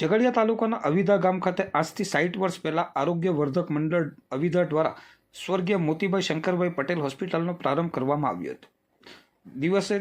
ઝઘડિયા તાલુકાના અવિધા ગામ ખાતે આજથી સાઠ વર્ષ પહેલાં આરોગ્યવર્ધક મંડળ અવિધા દ્વારા સ્વર્ગીય મોતીભાઈ શંકરભાઈ પટેલ હોસ્પિટલનો પ્રારંભ કરવામાં આવ્યો હતો. દિવસે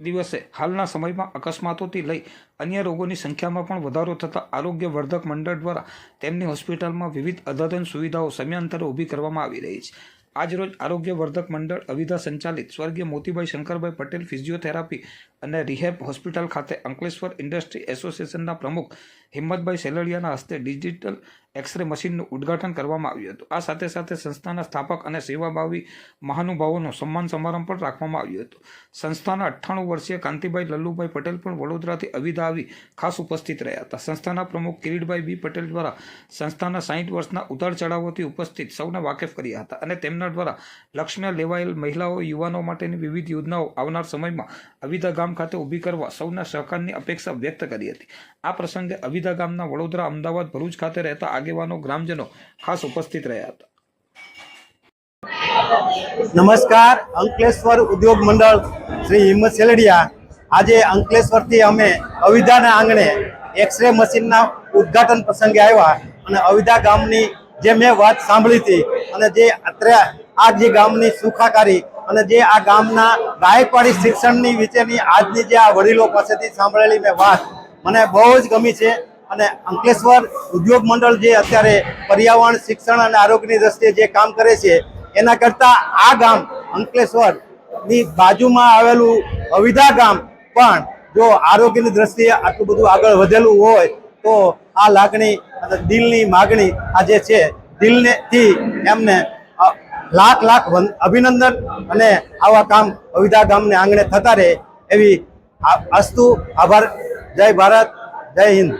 દિવસે હાલના સમયમાં અકસ્માતોથી લઈ અન્ય રોગોની સંખ્યામાં પણ વધારો થતાં આરોગ્યવર્ધક મંડળ દ્વારા તેમની હોસ્પિટલમાં વિવિધ અદ્યતન સુવિધાઓ સમયાંતરે ઊભી કરવામાં આવી રહી છે. આજરોજ આરોગ્યવર્ધક મંડળ અવિધા સંચાલિત સ્વર્ગીય મોતીભાઈ શંકરભાઈ પટેલ ફિઝિયોથેરાપી અને રિહેબ હોસ્પિટલ ખાતે અંકલેશ્વર ઇન્ડસ્ટ્રી એસોસિએશનના પ્રમુખ હિંમતભાઈ સેલડિયાના હસ્તે ડિજિટલ એક્સરે મશીનનું ઉદ્ઘાટન કરવામાં આવ્યું હતું. આ સાથે સાથે સંસ્થાના સ્થાપક અને સેવાભાવી મહાનુભાવોનો સન્માન સમારંભ પણ રાખવામાં આવ્યો હતો. સંસ્થાના અઠ્ઠાણું વર્ષીય કાંતિભાઈ લલ્લુભાઈ પટેલ પણ વડોદરાથી અવિધા આવી ખાસ ઉપસ્થિત રહ્યા હતા. સંસ્થાના પ્રમુખ કિરીટભાઈ બી પટેલ દ્વારા સંસ્થાના સાઠ વર્ષના ઉતાર ચઢાવોથી ઉપસ્થિત સૌને વાકેફ કર્યા હતા અને તેમના દ્વારા લક્ષ્ય લેવાયેલ મહિલાઓ, યુવાનો માટેની વિવિધ યોજનાઓ આવનાર સમયમાં અવિધા ગામ ખાતે ઊભી કરવા સૌના સહકારની અપેક્ષા વ્યક્ત કરી હતી. આ પ્રસંગે અવિધા ગામના વડોદરા અમદાવાદ ભરૂચ ખાતે રહેતા આગેવાનો, ગ્રામજનો ખાસ ઉપસ્થિત રહ્યા હતા. નમસ્કાર, અંકલેશ્વર ઉદ્યોગ મંડળ શ્રી હિંમત સેલડિયા આજે અંકલેશ્વરથી અમે અવિધાના આંગણે એક્સરે મશીનના ઉદ્ઘાટન પ્રસંગે આવ્યા અને અવિધા ગામની જે મેં વાત સાંભળી હતી અને જે અત્રે આ જે ગામની સુખાકારી અને જે આ ગામના ગાયકવાડી શિક્ષણની વિશેની આજની જે આ વડીલો પાસેથી સાંભળેલી મેં વાત, મને બહુ જ ગમી છે. અને અંકલેશ્વર ઉદ્યોગ મંડળ જે અત્યારે પર્યાવરણ, શિક્ષણ અને આરોગ્યની દ્રષ્ટિએ જે કામ કરે છે, એના કરતાં આ ગામ અંકલેશ્વરની બાજુમાં આવેલું અવિધા ગામ પણ જો આરોગ્યની દ્રષ્ટિએ આટલું બધું આગળ વધેલું હોય, તો આ લાગણી અને દિલની માગણી આ જે છે દિલને થી એમને લાખ લાખ અભિનંદન અને આવા કામ અવિધા ગામને આંગણે થતા રહે એવી અસ્તુ આભાર. જય ભારત, જય હિન્દ.